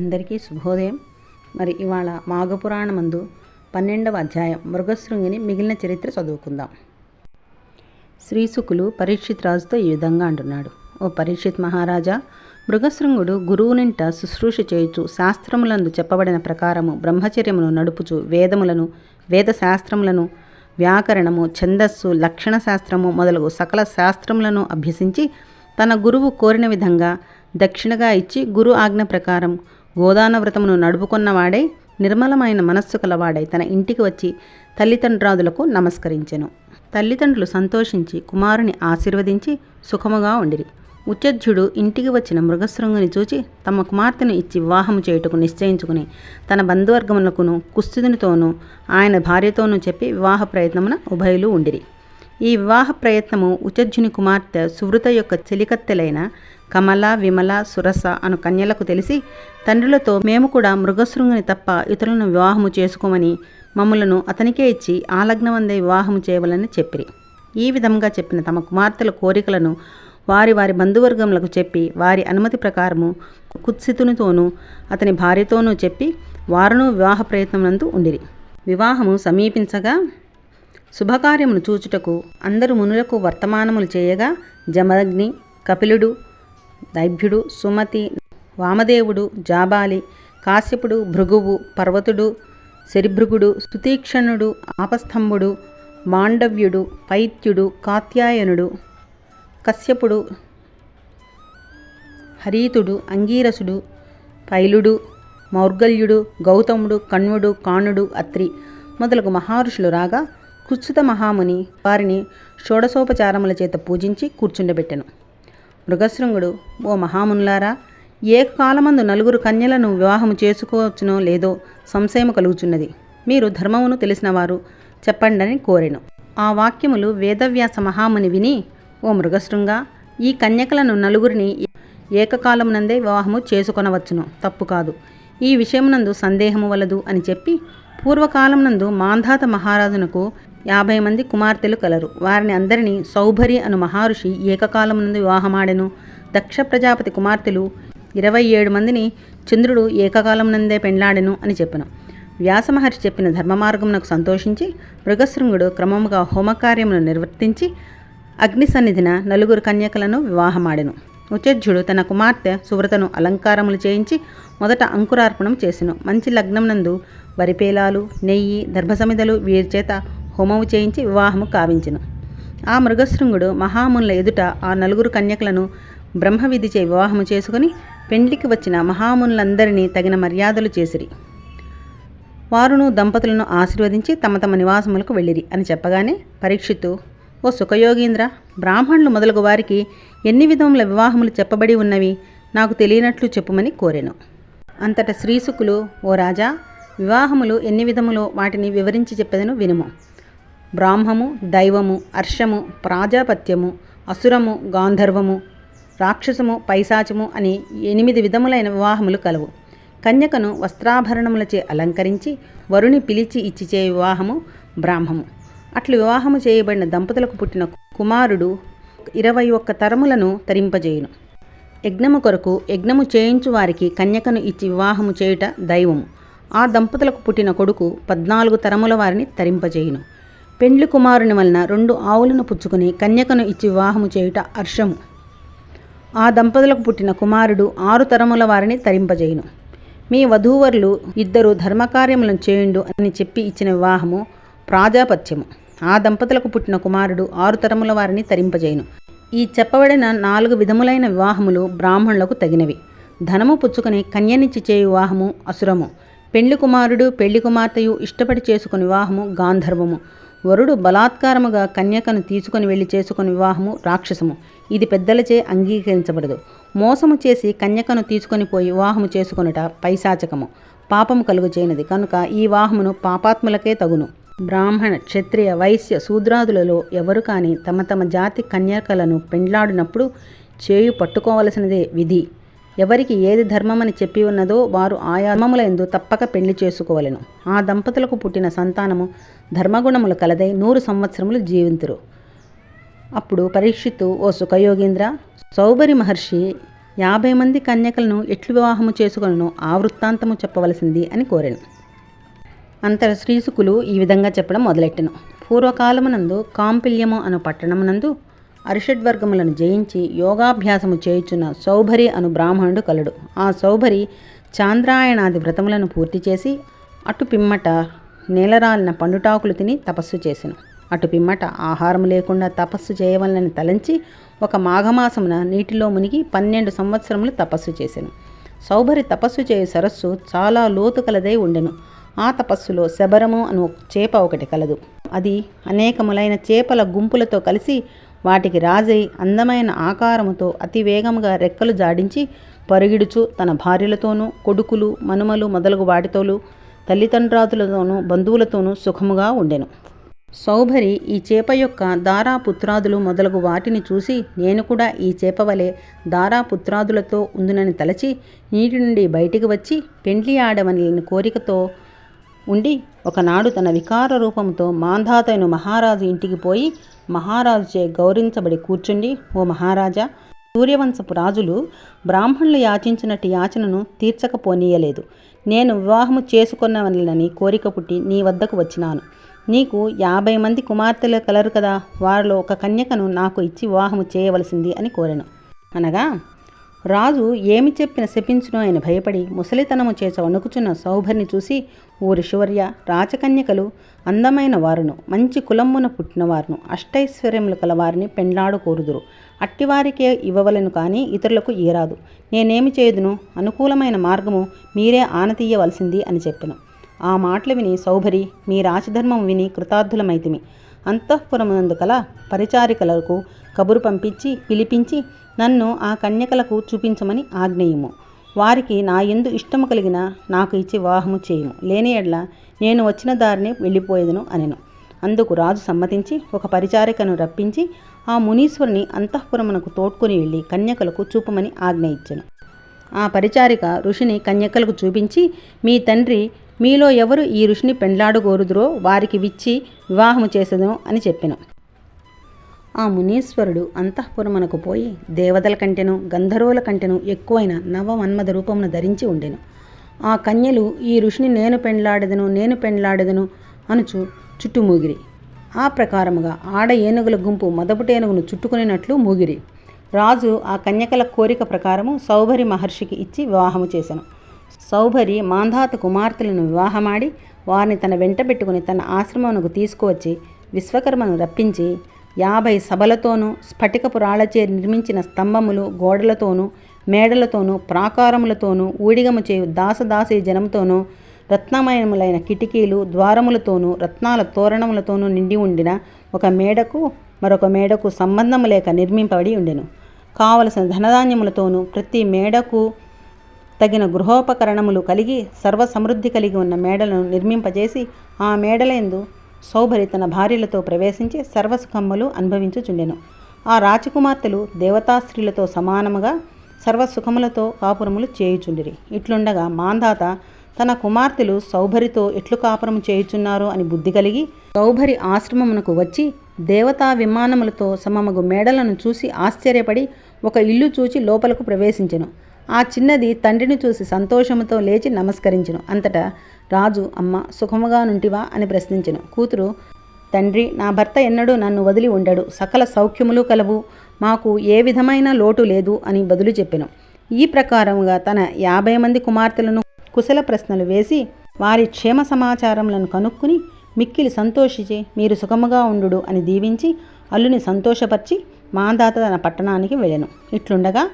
అందరికీ శుభోదయం. మరి ఇవాళ మాఘపురాణమందు పన్నెండవ అధ్యాయం మృగశృంగిని మిగిలిన చరిత్ర చదువుకుందాం. శ్రీసుకులు పరీక్షిత్ రాజుతో ఈ విధంగా అంటున్నాడు. ఓ పరీక్షిత్ మహారాజా మృగశృంగుడు గురువునింట శుశ్రూష చేయుచు శాస్త్రములందు చెప్పబడిన ప్రకారము బ్రహ్మచర్యమును నడుపుచు వేదములను వేద శాస్త్రములను వ్యాకరణము ఛందస్సు లక్షణ శాస్త్రము మొదలగు సకల శాస్త్రములను అభ్యసించి తన గురువు కోరిన విధంగా దక్షిణగా ఇచ్చి గురు ఆజ్ఞ ప్రకారం గోదాన వ్రతమును నడుపుకున్నవాడై నిర్మలమైన మనస్సు కలవాడై తన ఇంటికి వచ్చి తల్లిదండ్రాదులకు నమస్కరించెను. తల్లిదండ్రులు సంతోషించి కుమారుని ఆశీర్వదించి సుఖముగా ఉండిరి. ఉచధ్యుడు ఇంటికి వచ్చిన మృగశృంగుని చూచి తమ కుమార్తెను ఇచ్చి వివాహము చేయుటకు నిశ్చయించుకుని తన బంధువర్గములకును కుస్థితునితోనూ ఆయన భార్యతోనూ చెప్పి వివాహ ప్రయత్నమున ఉభయులు ఉండిరి. ఈ వివాహ ప్రయత్నము ఉచధ్యుని కుమార్తె సువృత యొక్క చెలికత్తెలైన కమల విమల సురస అను కన్యలకు తెలిసి తండ్రులతో మేము కూడా మృగశృంగుని తప్ప ఇతరులను వివాహము చేసుకోమని మమ్ములను అతనికే ఇచ్చి ఆలగ్నమందే వివాహము చేయవలని చెప్పిరి. ఈ విధంగా చెప్పిన తమ కుమార్తెల కోరికలను వారి వారి బంధువర్గములకు చెప్పి వారి అనుమతి ప్రకారము కుత్సితునితోనూ అతని భార్యతోనూ చెప్పి వారును వివాహ ప్రయత్నమునందు ఉండిరి. వివాహము సమీపించగా శుభకార్యమును చూచుటకు అందరు మునులకు వర్తమానములు చేయగా జమదగ్ని కపిలుడు దైభ్యుడు సుమతి వామదేవుడు జాబాలి కాశ్యపుడు భృగువు పర్వతుడు శరిభృగుడు సుతీక్షణుడు ఆపస్తంభుడు మాండవ్యుడు పైత్యుడు కాత్యాయనుడు కశ్యపుడు హరీతుడు అంగీరసుడు పైలుడు మౌర్గల్యుడు గౌతముడు కణ్వుడు కాణుడు అత్రి మొదలగు మహర్షులు రాగా కుత్సుత మహాముని వారిని షోడశోపచారముల చేత పూజించి కూర్చుండబెట్టెను. మృగశృంగుడు ఓ మహామునులారా ఏ కాలమందు నలుగురు కన్యలను వివాహము చేసుకోవచ్చునో లేదో సంశయము కలుగుచున్నది. మీరు ధర్మమును తెలిసినవారు చెప్పండని కోరెను. ఆ వాక్యములు వేదవ్యాస మహాముని విని ఓ మృగశృంగ ఈ కన్యకలను నలుగురిని ఏకకాలమునందే వివాహము చేసుకొనవచ్చును. తప్పు కాదు. ఈ విషయమునందు సందేహము వలదు అని చెప్పి పూర్వకాలమునందు మాంధాత మహారాజునకు యాభై మంది కుమార్తెలు కలరు. వారిని అందరినీ సౌభరి అను మహర్షి ఏకకాలమునందు వివాహమాడెను. దక్ష ప్రజాపతి కుమార్తెలు ఇరవై ఏడు మందిని చంద్రుడు ఏకకాలమునందే పెండ్లాడెను అని చెప్పెను. వ్యాస మహర్షి చెప్పిన ధర్మ మార్గమునకు సంతోషించి మృగశృంగుడు క్రమముగా హోమకార్యమును నిర్వర్తించి అగ్ని సన్నిధిన నలుగురు కన్యకలను వివాహమాడెను. ఉచజ్జుడు తన కుమార్తె సువ్రతను అలంకారములు చేయించి మొదట అంకురార్పణం చేసెను. మంచి లగ్నం నందు వరిపేలాలు నెయ్యి దర్భసమిదలు వీరి చేత హోమము చేయించి వివాహము కావించెను. ఆ మృగశృంగుడు మహామునుల ఎదుట ఆ నలుగురు కన్యకలను బ్రహ్మవిధిచే వివాహము చేసుకుని పెండ్లికి వచ్చిన మహామునులందరినీ తగిన మర్యాదలు చేసిరి. వారును దంపతులను ఆశీర్వదించి తమ తమ నివాసములకు వెళ్ళిరి అని చెప్పగానే పరీక్షిత్తు ఓ సుఖయోగీంద్ర బ్రాహ్మణులు మొదలగు వారికి ఎన్ని విధముల వివాహములు చెప్పబడి ఉన్నవి? నాకు తెలియనట్లు చెప్పుమని కోరెను. అంతట శ్రీసుకులు ఓ రాజా వివాహములు ఎన్ని విధములో వాటిని వివరించి చెప్పెదను వినుము. బ్రాహ్మము దైవము అర్షము ప్రాజాపత్యము అసురము గాంధర్వము రాక్షసము పైశాచము అని ఎనిమిది విధములైన వివాహములు కలవు. కన్యకను వస్త్రాభరణములచే అలంకరించి వరుని పిలిచి ఇచ్చి చే వివాహము బ్రాహ్మము. అట్లు వివాహము చేయబడిన దంపతులకు పుట్టిన కుమారుడు ఇరవై ఒక్క తరములను తరింపజేయును. యజ్ఞము కొరకు యజ్ఞము చేయించు వారికి కన్యకను ఇచ్చి వివాహము చేయుట దైవము. ఆ దంపతులకు పుట్టిన కొడుకు పద్నాలుగు తరముల వారిని తరింపజేయును. పెండ్లి కుమారుని వలన రెండు ఆవులను పుచ్చుకుని కన్యకను ఇచ్చి వివాహము చేయుట హర్షము. ఆ దంపతులకు పుట్టిన కుమారుడు ఆరు తరముల వారిని తరింపజేయును. మీ వధూవరులు ఇద్దరు ధర్మకార్యములను చేయుండు అని చెప్పి ఇచ్చిన వివాహము ప్రాజాపత్యము. ఆ దంపతులకు పుట్టిన కుమారుడు ఆరు తరముల వారిని తరింపజేయును. ఈ చెప్పబడిన నాలుగు విధములైన వివాహములు బ్రాహ్మణులకు తగినవి. ధనము పుచ్చుకుని కన్యనిచ్చి చే వివాహము అసురము. పెళ్ళి కుమారుడు పెళ్ళి కుమార్తెయు ఇష్టపడి చేసుకుని వివాహము గాంధర్వము. వరుడు బలాత్కారముగా కన్యకను తీసుకుని వెళ్ళి చేసుకుని వివాహము రాక్షసము. ఇది పెద్దలచే అంగీకరించబడదు. మోసము చేసి కన్యకను తీసుకొని పోయి వివాహము చేసుకొనుట పైశాచకము. పాపము కలుగు చేయనది. కనుక ఈ వివాహమును పాపాత్ములకే తగును. బ్రాహ్మణ క్షత్రియ వైశ్య శూద్రాదులలో ఎవరు కాని తమ తమ జాతి కన్యకలను పెండ్లాడినప్పుడు చేయు పట్టుకోవలసినదే విధి. ఎవరికి ఏది ధర్మమని చెప్పి ఉన్నదో వారు ఆయా ధర్మముల ఎందు తప్పక పెళ్ళి చేసుకోవలెను. ఆ దంపతులకు పుట్టిన సంతానము ధర్మగుణములు కలదై నూరు సంవత్సరములు జీవింతురు. అప్పుడు పరీక్షిత్తు ఓ సుఖయోగేంద్ర సౌబరి మహర్షి యాభై మంది కన్యకలను ఎట్లు వివాహము చేసుకొనను? ఆ వృత్తాంతము చెప్పవలసింది అని కోరాను. అంతర శ్రీసుకులు ఈ విధంగా చెప్పడం మొదలెట్టెను. పూర్వకాలమునందు కాంపిల్యము అను పట్టణమునందు అరిషడ్వర్గములను జయించి యోగాభ్యాసము చేయుచున్న సౌభరి అను బ్రాహ్మణుడు కలడు. ఆ సౌభరి చాంద్రాయణాది వ్రతములను పూర్తి చేసి అటు పిమ్మట నేలరాలిన పండుటాకులు తిని తపస్సు చేసెను. అటు పిమ్మట ఆహారం లేకుండా తపస్సు చేయవలనని తలంచి ఒక మాఘమాసమున నీటిలో మునిగి పన్నెండు సంవత్సరములు తపస్సు చేసాను. సౌభరి తపస్సు చేయు సరస్సు చాలా లోతు కలదై ఉండెను. ఆ తపస్సులో శబరము అను చేప ఒకటి కలదు. అది అనేకములైన చేపల గుంపులతో కలిసి వాటికి రాజై అందమైన ఆకారముతో అతి వేగముగా రెక్కలు జాడించి పరుగిడుచు తన భార్యలతోనూ కొడుకులు మనుమలు మొదలగు వాటితోనూ తల్లిదండ్రాదులతోనూ బంధువులతోనూ సుఖముగా ఉండెను. సౌభరి ఈ చేప యొక్క దారాపుత్రాదులు మొదలగు వాటిని చూసి నేను కూడా ఈ చేప వలె దారాపుత్రాదులతో ఉందునని తలచి నీటి నుండి బయటికి వచ్చి పెండ్లి ఆడవని కోరికతో ఉండి ఒకనాడు తన వికార రూపంతో మాంధాతైన మహారాజు ఇంటికి పోయి మహారాజుచే గౌరవించబడి కూర్చుండి ఓ మహారాజా సూర్యవంశపు రాజులు బ్రాహ్మణులు యాచించినట్టు యాచనను తీర్చకపోనీయలేదు. నేను వివాహము చేసుకున్నవని కోరిక పుట్టి నీ వద్దకు వచ్చినాను. నీకు యాభై మంది కుమార్తెలు కలరు కదా వారిలో ఒక కన్యకను నాకు ఇచ్చి వివాహము చేయవలసింది అని కోరాను. అనగా రాజు ఏమి చెప్పిన శపించునో ఆయన భయపడి ముసలితనము చేత వణుకుచున్న సౌభర్ని చూసి ఊరి శివర్య రాచకన్యకలు అందమైన వారును మంచి కులమ్మున పుట్టినవారును అష్టైశ్వర్యములు కలవారిని పెండ్లాడు కోరుదురు. అట్టివారికే ఇవ్వవలను కానీ ఇతరులకు ఇయరాదు నేనేమి చేయదును? అనుకూలమైన మార్గము మీరే ఆనతీయవలసింది అని చెప్పెను. ఆ మాటలు విని సౌభరి మీ రాజధర్మం విని కృతార్థులమైతిమి. అంతఃపురమునందు కల పరిచారికలకు కబురు పంపించి పిలిపించి నన్ను ఆ కన్యకలకు చూపించమని ఆజ్ఞేయము. వారికి నా ఎందు ఇష్టము కలిగిన నాకు ఇచ్చి వివాహము చేయము. లేని ఎడ్ల నేను వచ్చిన దారిని వెళ్ళిపోయేదను అనెను. అందుకు రాజు సమ్మతించి ఒక పరిచారికను రప్పించి ఆ మునీశ్వరుని అంతఃపురమునకు తోడ్కొని వెళ్ళి కన్యకలకు చూపమని ఆజ్ఞ ఇచ్చెను ఆ పరిచారిక ఋషిని కన్యకలకు చూపించి మీ తండ్రి మీలో ఎవరు ఈ ఋషిని పెండ్లాడుగోరుదురో వారికి విచ్చి వివాహము చేసేదను అని చెప్పెను. ఆ మునీశ్వరుడు అంతఃపురమునకు పోయి దేవతల కంటెను గంధర్వుల కంటెను ఎక్కువైన నవమన్మద రూపమును ధరించి ఉండెను. ఆ కన్యలు ఈ ఋషిని నేను పెండ్లాడెదను నేను పెండ్లాడెదను అనుచు చుట్టుమూగిరి. ఆ ప్రకారముగా ఆడ ఏనుగుల గుంపు మొదపుటేనుగును చుట్టుకునేటట్లు మూగిరి. రాజు ఆ కన్యకల కోరిక ప్రకారము సౌభరి మహర్షికి ఇచ్చి వివాహము చేశాను సౌభరి మాంధాత కుమార్తెలను వివాహమాడి వారిని తన వెంట పెట్టుకుని తన ఆశ్రమమునకు తీసుకువచ్చి విశ్వకర్మను రప్పించి యాభై సభలతోనూ స్ఫటికపు రాళ్ళచే నిర్మించిన స్తంభములు గోడలతోనూ మేడలతోనూ ప్రాకారములతోనూ ఊడిగము చేయు దాసదాసి జనంతోనూ రత్నమయములైన కిటికీలు ద్వారములతోనూ రత్నాల తోరణములతోనూ నిండి ఉండిన ఒక మేడకు మరొక మేడకు సంబంధము లేక నిర్మింపబడి ఉండెను. కావలసిన ధనధాన్యములతోనూ ప్రతి మేడకు తగిన గృహోపకరణములు కలిగి సర్వసమృద్ధి కలిగి ఉన్న మేడలను నిర్మింపజేసి ఆ మేడలందు సౌభరి తన భార్యలతో ప్రవేశించి సర్వసుఖమ్ములు అనుభవించుచుండెను. ఆ రాజకుమార్తెలు దేవతాస్త్రీలతో సమానముగా సర్వసుఖములతో కాపురములు చేయుచుండిరి. ఇట్లుండగా మాంధాత తన కుమార్తెలు సౌభరితో ఎట్లు కాపురము చేయుచున్నారు అని బుద్ధి కలిగి సౌభరి ఆశ్రమమునకు వచ్చి దేవతా విమానములతో సమమగు మేడలను చూసి ఆశ్చర్యపడి ఒక ఇల్లు చూచి లోపలకు ప్రవేశించెను. ఆ చిన్నది తండ్రిని చూసి సంతోషముతో లేచి నమస్కరించను. అంతటా రాజు అమ్మ సుఖముగా నుంటివా అని ప్రశ్నించెను. కూతురు తండ్రి నా భర్త ఎన్నడూ నన్ను వదిలి ఉండడు. సకల సౌఖ్యములు కలవు. మాకు ఏ విధమైన లోటు లేదు అని బదులు చెప్పెను. ఈ ప్రకారముగా తన యాభై మంది కుమార్తెలను కుశల ప్రశ్నలు వేసి వారి క్షేమ సమాచారములను కనుక్కుని మిక్కిలి సంతోషించి మీరు సుఖముగా ఉండు అని దీవించి అల్లుని సంతోషపరిచి మాందాత తన పట్టణానికి వెళ్ళెను. ఇట్లుండగా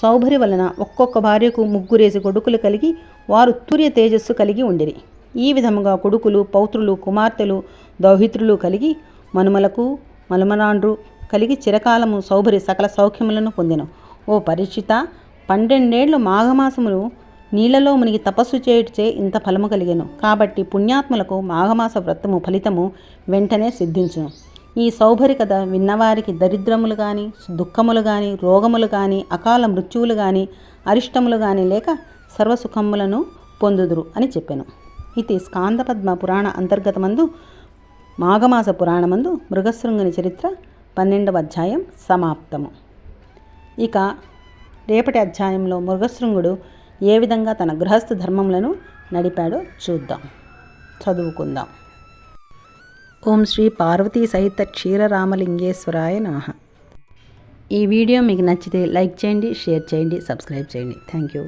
సౌభరి వలన ఒక్కొక్క భార్యకు ముగ్గురేసి కొడుకులు కలిగి వారు తూర్య తేజస్సు కలిగి ఉండిరి ఈ విధముగా కొడుకులు పౌత్రులు కుమార్తెలు దౌహిత్రులు కలిగి మనుమలకు మనుమరాండ్రు కలిగి చిరకాలము సౌభరి సకల సౌఖ్యములను పొందెను. ఓ పరిచిత పన్నెండేళ్ళు మాఘమాసములు నీళ్ళలో మునిగి తపస్సు చేయుటచే ఇంత ఫలము కలిగెను. కాబట్టి పుణ్యాత్ములకు మాఘమాస వ్రతము ఫలితము వెంటనే సిద్ధించును. ఈ సౌభరికత విన్నవారికి దరిద్రములు కానీ దుఃఖములు కానీ రోగములు కానీ అకాల మృత్యువులు కానీ అరిష్టములు కానీ లేక సర్వసుఖములను పొందుదురు అని చెప్పాను. ఇది స్కాందపద్మ పురాణ అంతర్గతమందు మాఘమాస పురాణమందు మృగశృంగుని చరిత్ర పన్నెండవ అధ్యాయం సమాప్తము. ఇక రేపటి అధ్యాయంలో మృగశృంగుడు ఏ విధంగా తన గృహస్థ ధర్మములను నడిపాడో చూద్దాం. చదువుకుందాం. ఓం శ్రీ పార్వతీ సహిత క్షీరరామలింగేశ్వరాయ నమ. ఈ వీడియో మీకు నచ్చితే లైక్ చేయండి షేర్ చేయండి సబ్స్క్రైబ్ చేయండి. Thank you.